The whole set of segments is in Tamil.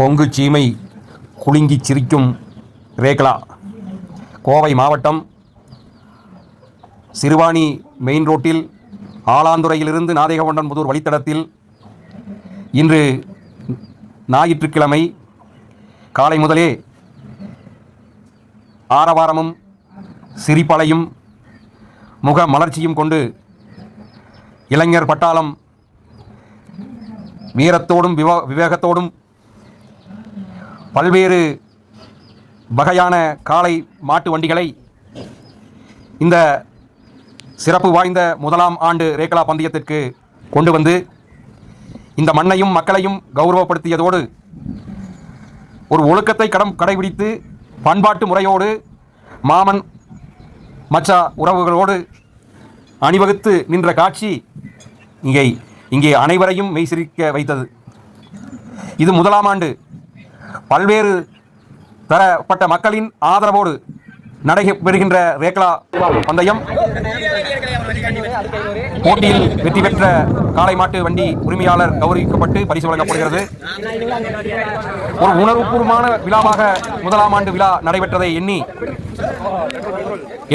கொங்கு சீமை குலுங்கி சிரிக்கும் ரேக்லா. கோவை மாவட்டம் சிறுவாணி மெயின் ரோட்டில் ஆலாந்துறையிலிருந்து நாதேகவுண்டன் வழித்தடத்தில் இன்று ஞாயிற்றுக்கிழமை காலை முதலே ஆரவாரமும் சிரிப்பலையும் முக மலர்ச்சியும் கொண்டு இளைஞர் பட்டாளம் வீரத்தோடும் விவ விவேகத்தோடும் பல்வேறு வகையான காளை மாட்டு வண்டிகளை இந்த சிறப்பு வாய்ந்த முதலாம் ஆண்டு ரேகலா பந்தயத்திற்கு கொண்டு வந்து இந்த மண்ணையும் மக்களையும் கௌரவப்படுத்தியதோடு ஒரு ஒழுக்கத்தை கடம் கடைபிடித்து பண்பாட்டு முறையோடு மாமன் மச்சா உறவுகளோடு அணிவகுத்து நின்ற காட்சி இங்கே இங்கே அனைவரையும் மெய்சிரிக்க வைத்தது. இது முதலாம் ஆண்டு பல்வேறு தரப்பட்ட மக்களின் ஆதரவோடு நடைபெறுகின்ற ரேக்லா பந்தயம். போட்டியில் வெற்றி பெற்ற காளை மாட்டு வண்டி உரிமையாளர் கௌரவிக்கப்பட்டு பரிசு வழங்கப்படுகிறது. ஒரு உணர்வுபூர்வமான விழாவாக முதலாம் ஆண்டு விழா நடைபெற்றதை எண்ணி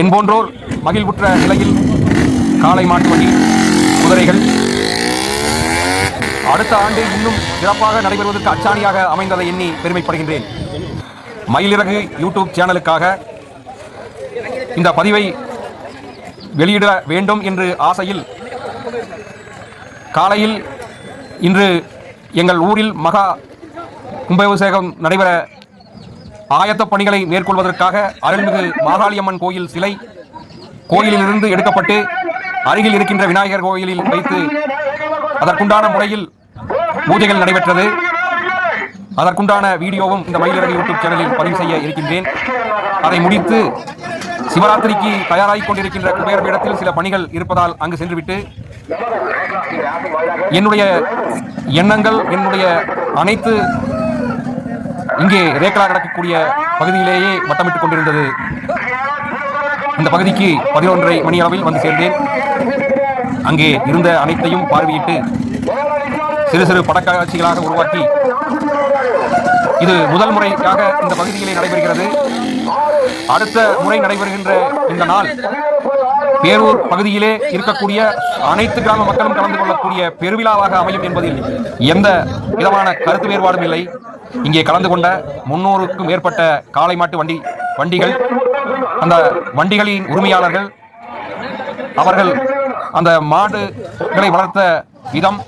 என் போன்றோர் மகிழ்வுற்ற நிலையில் காளை மாட்டு வண்டி குதிரைகள் அடுத்த ஆண்டு இன்னும் சிறப்பாக நடைபெறுவதற்கு அச்சாணியாக அமைந்ததை எண்ணி பெருமைப்படுகின்றேன். மயிலிறகு யூடியூப் சேனலுக்காக இந்த பதிவை வெளியிட வேண்டும் என்று ஆசையில் காலையில் இன்று எங்கள் ஊரில் மகா கும்பாபிஷேகம் நடைபெற ஆயத்தப் பணிகளை மேற்கொள்வதற்காக அருள்மிகு மாகாளியம்மன் கோயில் சிலை கோயிலிலிருந்து எடுக்கப்பட்டு அருகில் இருக்கின்ற விநாயகர் கோயிலில் வைத்து அதற்குண்டான முறையில் பூஜைகள் நடைபெற்றது. அதற்குண்டான வீடியோவும் இந்த மயிலிறகு யூடியூப் சேனலில் பதிவு செய்ய இருக்கின்றேன். அதை முடித்து சிவராத்திரிக்கு தயாராகிக் கொண்டிருக்கின்ற குபேர பீடத்தில் சில பணிகள் இருப்பதால் அங்கு சென்றுவிட்டு என்னுடைய எண்ணங்கள் என்னுடைய அனைத்து இங்கே ரேக்கலா நடக்கக்கூடிய பகுதியிலேயே வட்டமிட்டுக் கொண்டிருந்தது. இந்த பகுதிக்கு பதினொன்றரை மணி அளவில் வந்து சேர்ந்தேன். அங்கே இருந்த அனைத்தையும் பார்வையிட்டு சிறு சிறு படக்காட்சிகளாக உருவாக்கி இது முதல் முறையாக இந்த பகுதியிலே நடைபெறுகிறது. அடுத்த முறை நடைபெறுகின்ற இந்த நாள் பேரூர் பகுதியிலே இருக்கக்கூடிய அனைத்து கிராம மக்களும் கலந்து கொள்ளக்கூடிய பெருவிழாவாக அமையும் என்பதில் எந்த விதமான கருத்து வேறுபாடும் இல்லை. இங்கே கலந்து கொண்ட முன்னூறுக்கும் மேற்பட்ட காளை மாட்டு வண்டி வண்டிகள் அந்த வண்டிகளின் உரிமையாளர்கள் அவர்கள் அந்த மாடுகளை வளர்த்த விதம்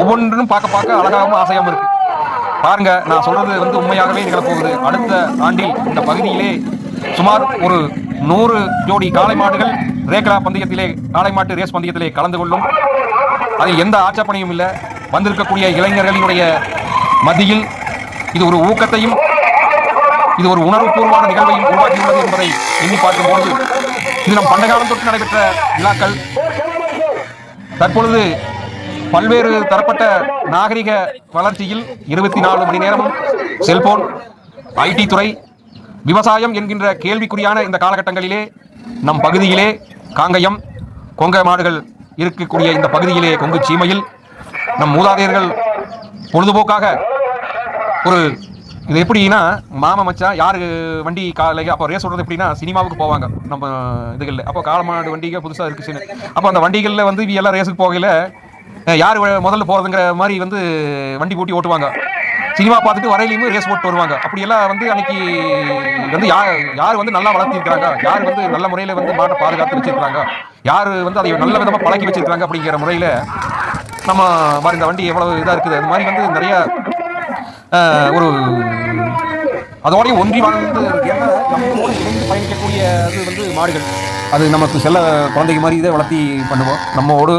ஒவ்வொன்றும் பார்க்க பார்க்க அழகாகவும் ஆசையாகவும் இருக்கு. பாருங்க நான் சொல்றது வந்து உண்மையாகவே நிகழப்போகுது அடுத்த ஆண்டில் இந்த பகுதியிலே சுமார் ஒரு நூறு ஜோடி காளை மாடுகள் ரேக்லா பந்தயத்திலே காளை மாட்டு ரேஸ் பந்தயத்திலே கலந்து கொள்ளும். அதில் எந்த ஆட்சேபனையும் இல்லை. வந்திருக்கக்கூடிய இளைஞர்களினுடைய மத்தியில் இது ஒரு ஊக்கத்தையும் இது ஒரு உணர்வுபூர்வமான நிகழ்வையும் உருவாக்கியுள்ளது என்பதை எண்ணி பார்க்கும்போது இது நம் பண்டகாலம் தொற்று தொட்டு நடைபெற்ற விழாக்கள் தற்பொழுது பல்வேறு தரப்பட்ட நாகரிக வளர்ச்சியில் இருபத்தி நாலு மணி நேரமும் செல்போன் ஐடி துறை விவசாயம் என்கின்ற கேள்விக்குறியான இந்த காலகட்டங்களிலே நம் பகுதியிலே காங்கயம் கொங்க மாடுகள் இருக்கக்கூடிய இந்த பகுதியிலே கொங்கு சீமையில் நம் மூதாதையர்கள் பொழுதுபோக்காக ஒரு இது எப்படின்னா மாமா மச்சான் யாரு வண்டி காலை அப்போ ரேஸ் ஓடுறது எப்படின்னா சினிமாவுக்கு போவாங்க. நம்ம இதுகளில். அப்போ காலமாடு வண்டிகள் புதுசாக இருக்குச்சுன்னு. அப்போ அந்த வண்டிகளில் வந்து இவ எல்லாம் ரேஸுக்கு போகையில் யார் முதல்ல போகிறதுங்கிற மாதிரி வந்து வண்டி பூட்டி ஓட்டுவாங்க. சினிமா பார்த்துட்டு வரையிலையும் ரேஸ் போட்டு வருவாங்க. அப்படியெல்லாம் வந்து அன்னைக்கு வந்து யார் யார் வந்து நல்லா வளர்த்திருக்கிறாங்க யார் வந்து நல்ல முறையில் வந்து மாட்டை பாதுகாத்து வச்சிருக்காங்க யார் வந்து அதை நல்ல விதமாக பழக்கி வச்சிருக்காங்க அப்படிங்கிற முறையில் நம்ம மாதிரி இந்த வண்டி எவ்வளோ இதாக இருக்குது. அது மாதிரி வந்து நிறைய ஒரு அதோடய ஒன்றி வாழ்ந்து ஏன்னா இணைந்து பயணிக்கக்கூடிய அது வந்து மாடுகள். அது நமக்கு செல்ல குழந்தைங்க மாதிரி இதை வளர்த்தி பண்ணுவோம். நம்மோடு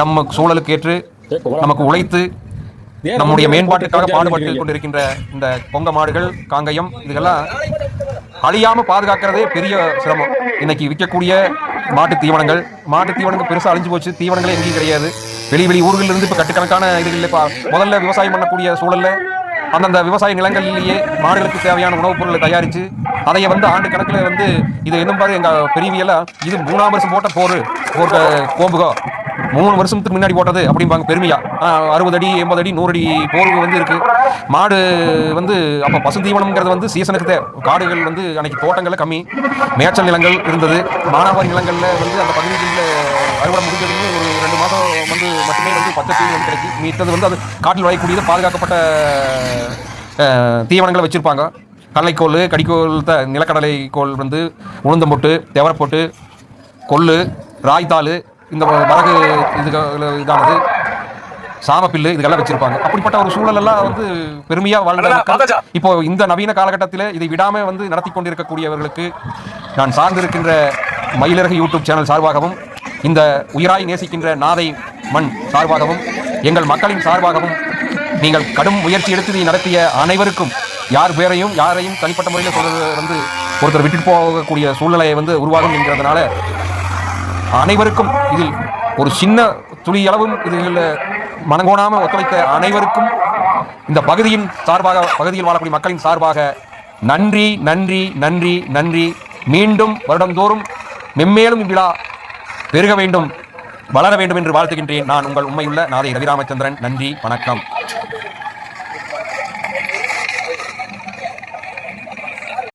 நம்ம சூழலுக்கு ஏற்று நமக்கு உழைத்து நம்முடைய மேம்பாட்டுக்காக பாடுபட்டு கொண்டிருக்கின்ற இந்த பொங்க மாடுகள் காங்கயம் இதுகெல்லாம் அழியாம பாதுகாக்கிறதே பெரிய சிரமம். இன்னைக்கு விற்கக்கூடிய மாட்டு தீவனங்கள் மாட்டு தீவனங்கள் பெருசாக அழிஞ்சு போச்சு. தீவனங்களே எங்கேயும் கிடையாது. வெளி வெளி ஊர்களில் இருந்து இப்போ கட்டுக்கணக்கான இதுகளில் இப்போ முதல்ல விவசாயம் பண்ணக்கூடிய சூழலில் அந்தந்த விவசாய நிலங்களிலேயே மாடுகளுக்கு தேவையான உணவுப் பொருளை தயாரித்து அதை வந்து ஆண்டு கணக்கில் வந்து இது என்னும் பாரு எங்கள் பெரியவியெல்லாம் இது மூணாம் வருஷம் போட்ட போர் போட்ட கோம்புகோ. மூணு வருஷத்துக்கு முன்னாடி போட்டது அப்படிம்பாங்க பெருமையா. அறுபது அடி எண்பது அடி நூறு அடி போர்வு வந்து இருக்கு. மாடு வந்து அப்போ பசுந்தீவனம்ங்கிறது வந்து சீசனுக்கு தே காடுகள் வந்து அன்னைக்கு தோட்டங்களில் கம்மி. மேய்ச்சல் நிலங்கள் இருந்தது. மானாவாரி நிலங்களில் வந்து அந்த பகுதிகளில் அறுவடை முடிஞ்சதுன்னு ஒரு ரெண்டு மாதம் வந்து மட்டுமே வந்து பச்சை தீவனம் வந்து கிடைக்கும். மீத்தது வந்து அது காட்டில் விளையக்கூடியது பாதுகாக்கப்பட்ட தீவனங்களை வச்சுருப்பாங்க. கடலைக்கோல் கடிக்கோல் த நிலக்கடலை கோல் வந்து உளுந்தம் போட்டு தெவரப்போட்டு கொள்ளு ராய்த்தாள் இந்த வரகு இது இதானது சாமப்பில்லு இதுக்கெல்லாம் வச்சிருப்பாங்க. அப்படிப்பட்ட ஒரு சூழல் எல்லாம் வந்து பெருமையா வாழ்ந்த இப்போ இந்த நவீன காலகட்டத்தில் இதை விடாம வந்து நடத்தி கொண்டிருக்கக்கூடியவர்களுக்கு நான் சார்ந்திருக்கின்ற மயிலிறகு யூடியூப் சேனல் சார்பாகவும் இந்த உயிராய் நேசிக்கின்ற நாதை மண் சார்பாகவும் எங்கள் மக்களின் சார்பாகவும் நீங்கள் கடும் முயற்சி எடுத்து நடத்திய அனைவருக்கும் யார் பேரையும் யாரையும் தனிப்பட்ட முறையில் சொல்றது வந்து ஒருத்தர் விட்டுட்டு போகக்கூடிய சூழ்நிலையை வந்து உருவாகும் என்கிறதுனால அனைவருக்கும் இதில் ஒரு சின்ன துளியளவும் இதில் மனங்கோணாமல் ஒத்துழைத்த அனைவருக்கும் இந்த பகுதியின் சார்பாக பகுதியில் வாழக்கூடிய மக்களின் சார்பாக நன்றி நன்றி நன்றி நன்றி. மீண்டும் வருடந்தோறும் மென்மேலும் இவ்விழா பெருக வேண்டும் வளர வேண்டும் என்று வாழ்த்துகின்றேன். நான் உங்கள் உண்மையுள்ள நாதை ரவிராமச்சந்திரன். நன்றி வணக்கம்.